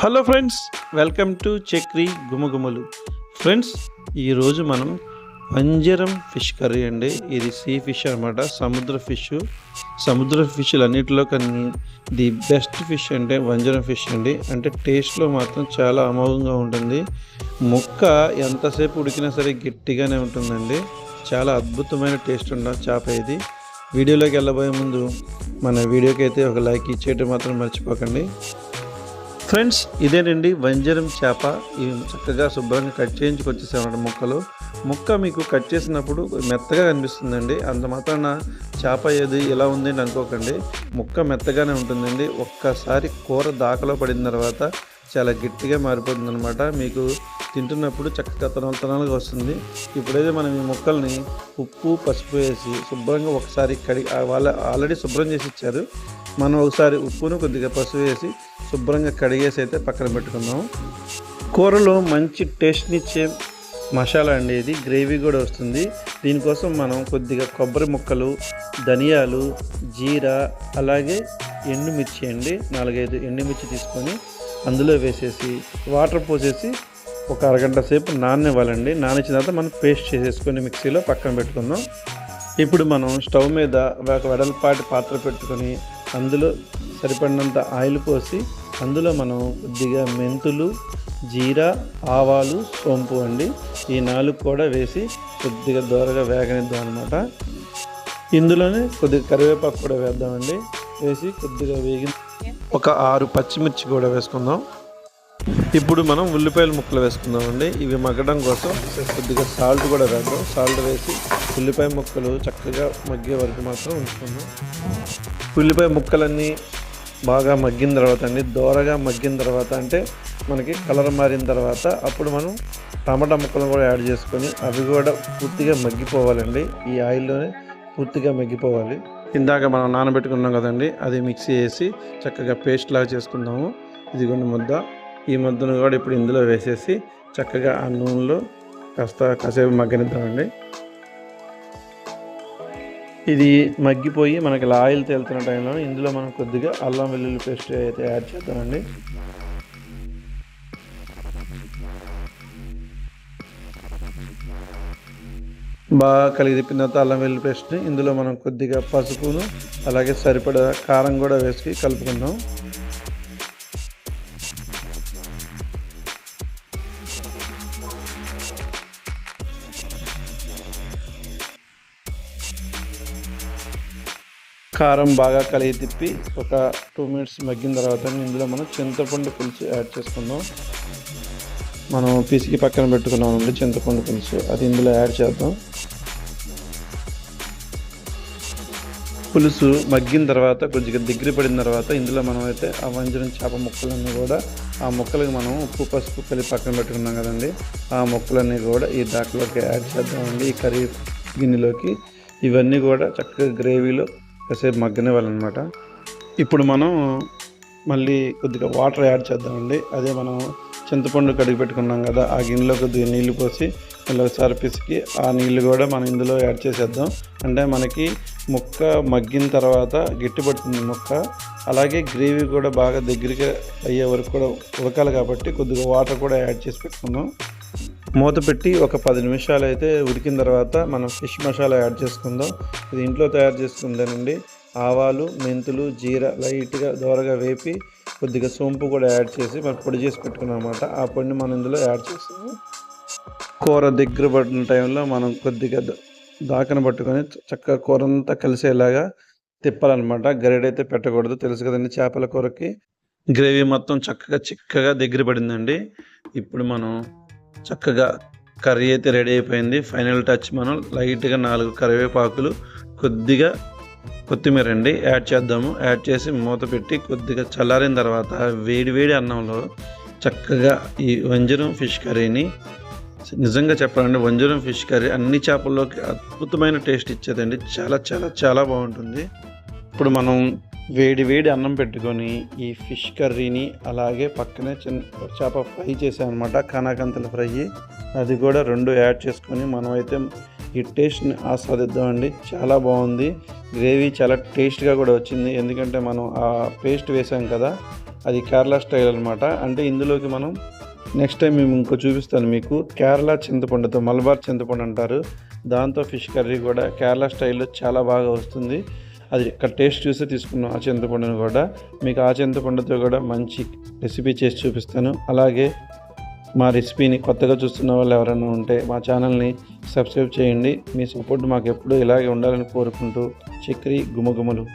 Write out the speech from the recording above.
Hello friends welcome to Chakri గుమగుమలు. Friends ఈరోజు మనం వంజరం fish curry అండి. ఇది సీ ఫిష్ అనమాట సముద్ర ఫిష్. సముద్ర ఫిష్లు అన్నిటిలో కానీ ది బెస్ట్ ఫిష్ అంటే వంజరం ఫిష్ అండి. అంటే టేస్ట్లో మాత్రం చాలా అమోఘంగా ఉంటుంది. ముక్క ఎంతసేపు ఉడికినా సరే గట్టిగానే ఉంటుందండి. చాలా అద్భుతమైన టేస్ట్ ఉన్న చేప ఇది. వీడియోలోకి వెళ్ళబోయే ముందు మన వీడియోకి అయితే ఒక లైక్ ఇచ్చేయటం మాత్రం మర్చిపోకండి. ఫ్రెండ్స్ ఇదేనండి వంజరం చేప. ఇవి చక్కగా శుభ్రంగా కట్ చేయించుకొచ్చేసామన్నమాట ముక్కలు. ముక్క మీకు కట్ చేసినప్పుడు మెత్తగా కనిపిస్తుందండి. అంత మాత్రాన చేప ఏది ఇలా ఉంది అని అనుకోకండి. ముక్క మెత్తగానే ఉంటుందండి. ఒక్కసారి కూర దాకలో పడిన తర్వాత చాలా గట్టిగా మారిపోతుంది అనమాట మీకు తింటున్నప్పుడు చక్కగా తనాలు తనాలుగా వస్తుంది. ఇప్పుడైతే మనం ఈ ముక్కల్ని ఉప్పు పసుపు వేసి శుభ్రంగా ఒకసారి కడిగి వాళ్ళ ఆల్రెడీ శుభ్రం చేసి ఇచ్చారు. మనం ఒకసారి ఉప్పును కొద్దిగా పసుపు వేసి శుభ్రంగా కడిగేసి అయితే పక్కన పెట్టుకుందాం. కూరలో మంచి టేస్ట్నిచ్చే మసాలా అండి ఇది. గ్రేవీ కూడా వస్తుంది. దీనికోసం మనం కొద్దిగా కొబ్బరి ముక్కలు ధనియాలు జీరా అలాగే ఎండుమిర్చి అండి. నాలుగైదు ఎండుమిర్చి తీసుకొని అందులో వేసేసి వాటర్ పోసేసి ఒక అరగంట సేపు నాననివ్వాలండి. నానిచ్చిన తర్వాత మనం పేస్ట్ చేసేసుకొని మిక్సీలో పక్కన పెట్టుకుందాం. ఇప్పుడు మనం స్టవ్ మీద ఒక వెడల్పాటి పాత్ర పెట్టుకొని అందులో సరిపడినంత ఆయిల్ పోసి అందులో మనం కొద్దిగా మెంతులు జీరా ఆవాలు సోంపు అండి. ఈ నాలుగు కూడా వేసి కొద్దిగా దోరగా వేగనిద్దాం అనమాట ఇందులోనే కొద్దిగా కరివేపాకు కూడా వేద్దామండి. వేసి కొద్దిగా వేగి ఒక ఆరు పచ్చిమిర్చి కూడా వేసుకుందాం. ఇప్పుడు మనం ఉల్లిపాయల ముక్కలు వేసుకుందామండి. ఇవి మగ్గడం కోసం కొద్దిగా సాల్ట్ కూడా వేద్దాం. సాల్ట్ వేసి ఉల్లిపాయ ముక్కలు చక్కగా మగ్గే వరకు మాత్రం ఉంచుకుందాం. ఉల్లిపాయ ముక్కలన్నీ బాగా మగ్గిన తర్వాత అండి దోరగా మగ్గిన తర్వాత అంటే మనకి కలర్ మారిన తర్వాత అప్పుడు మనం టమాటా ముక్కలను కూడా యాడ్ చేసుకొని అవి కూడా పూర్తిగా మగ్గిపోవాలండి. ఈ ఆయిల్లోనే పూర్తిగా మగ్గిపోవాలి. ఇందాక మనం నానబెట్టుకున్నాం కదండి అది మిక్సీ వేసి చక్కగా పేస్ట్ లాగా చేసుకుందాము. ఇదిగోండి ముద్ద. ఈ ముద్దను కూడా ఇప్పుడు ఇందులో వేసేసి చక్కగా ఆ నూనెలో కాస్త కాసేపు మగ్గనిద్దామండి. ఇది మగ్గిపోయి మనకి ఇలా ఆయిల్ తేలుతున్న టైంలో ఇందులో మనం కొద్దిగా అల్లం వెల్లుల్లి పేస్ట్ అయితే యాడ్ చేద్దామండి. బాగా కలిగి తిప్పిన తర్వాత అల్లం వెల్లుల్లి పేస్ట్ని ఇందులో మనం కొద్దిగా పసుపును అలాగే సరిపడా కారం కూడా వేసి కలుపుకుందాం. కారం బాగా కలిగి తిప్పి ఒక టూ మినిట్స్ మగ్గిన తర్వాత ఇందులో మనం చింతపండు పులుసు యాడ్ చేసుకుందాం. మనం పిసికి పక్కన పెట్టుకున్నాం అండి చింతపండు పులుసు. అది ఇందులో యాడ్ చేద్దాం. పులుసు మగ్గిన తర్వాత కొద్దిగా దగ్గర పడిన తర్వాత ఇందులో మనం అయితే ఆ వంజరం చేప ముక్కలన్నీ కూడా ఆ ముక్కలకి మనం ఉప్పు పసుపు కలిపి పక్కన పెట్టుకున్నాం కదండి. ఆ ముక్కలన్నీ కూడా ఈ దాకలోకి యాడ్ చేద్దామండి ఈ కర్రీ గిన్నెలోకి. ఇవన్నీ కూడా చక్కగా గ్రేవీలో కాసేపు మగ్గనివ్వాలన్నమాట ఇప్పుడు మనం మళ్ళీ కొద్దిగా వాటర్ యాడ్ చేద్దామండి. అదే మనం చింతపండు కడిగి పెట్టుకున్నాం కదా ఆ గిన్నెలో కొద్దిగా నీళ్ళు పోసి మళ్ళీ ఒకసారి పిసికి ఆ నీళ్ళు కూడా మనం ఇందులో యాడ్ చేసేద్దాం. అంటే మనకి ముక్క మగ్గిన తర్వాత గట్టిపడుతుంది ముక్క. అలాగే గ్రేవీ కూడా బాగా దగ్గరికి అయ్యే వరకు కూడా ఉడకాలి కాబట్టి కొద్దిగా వాటర్ కూడా యాడ్ చేసి పెట్టుకుందాం. మూత పెట్టి ఒక పది నిమిషాలు అయితే ఉడికిన తర్వాత మనం ఫిష్ మసాలా యాడ్ చేసుకుందాం. ఇది ఇంట్లో తయారు చేసుకుందానండి. ఆవాలు మెంతులు జీర లైట్గా దోరగా వేపి కొద్దిగా సోంపు కూడా యాడ్ చేసి మనం పొడి చేసి పెట్టుకున్నాం అనమాట ఆ పొడిని మనం ఇందులో యాడ్ చేస్తాము కూర దగ్గర పడిన టైంలో మనం కొద్దిగా దాకన పట్టుకొని చక్కగా కూర అంతా కలిసేలాగా తిప్పాలన్నమాట. గరిడైతే పెట్టకూడదు. తెలుసు కదండి చేపల కూరకి. గ్రేవీ మొత్తం చక్కగా చిక్కగా దగ్గర పడిందండి. ఇప్పుడు మనం చక్కగా కర్రీ అయితే రెడీ అయిపోయింది. ఫైనల్ టచ్ మనం లైట్గా నాలుగు కరివేపాకులు కొద్దిగా కొత్తిమీర అండి యాడ్ చేద్దాము. యాడ్ చేసి మూత పెట్టి కొద్దిగా చల్లారిన తర్వాత వేడి వేడి అన్నంలో చక్కగా ఈ వంజరం ఫిష్ కర్రీని నిజంగా చెప్పాలంటే వంజరం ఫిష్ కర్రీ అన్ని చేపల్లోకి అద్భుతమైన టేస్ట్ ఇచ్చేదండి. చాలా చాలా చాలా బాగుంటుంది. ఇప్పుడు మనం వేడి వేడి అన్నం పెట్టుకొని ఈ ఫిష్ కర్రీని అలాగే పక్కనే చిన్న చేప ఫ్రై చేసామన్నమాట కానాకంతల ఫ్రై. అది కూడా రెండు యాడ్ చేసుకొని మనమైతే ఈ టేస్ట్ని ఆస్వాదిద్దామండి. చాలా బాగుంది. గ్రేవీ చాలా టేస్ట్గా కూడా వచ్చింది. ఎందుకంటే మనం ఆ పేస్ట్ వేసాం కదా అది కేరళ స్టైల్ అనమాట అంటే ఇందులోకి మనం నెక్స్ట్ టైం మేము ఇంకో చూపిస్తాను మీకు. కేరళ చింతపండుతో మలబార్ చింతపండు అంటారు. దాంతో ఫిష్ కర్రీ కూడా కేరళ స్టైల్లో చాలా బాగా వస్తుంది. అది ఇక్కడ టేస్ట్ చూసి తీసుకున్నాం. ఆ చింతపండును కూడా. మీకు ఆ చింతపండుతో కూడా మంచి రెసిపీ చేసి చూపిస్తాను. అలాగే మా రెసిపీని కొత్తగా చూస్తున్న వాళ్ళు ఎవరైనా ఉంటే మా ఛానల్ని సబ్స్క్రైబ్ చేయండి. మీ సపోర్ట్ మాకు ఎప్పుడూ ఇలాగే ఉండాలని కోరుకుంటూ చక్రి గుమగుమలు.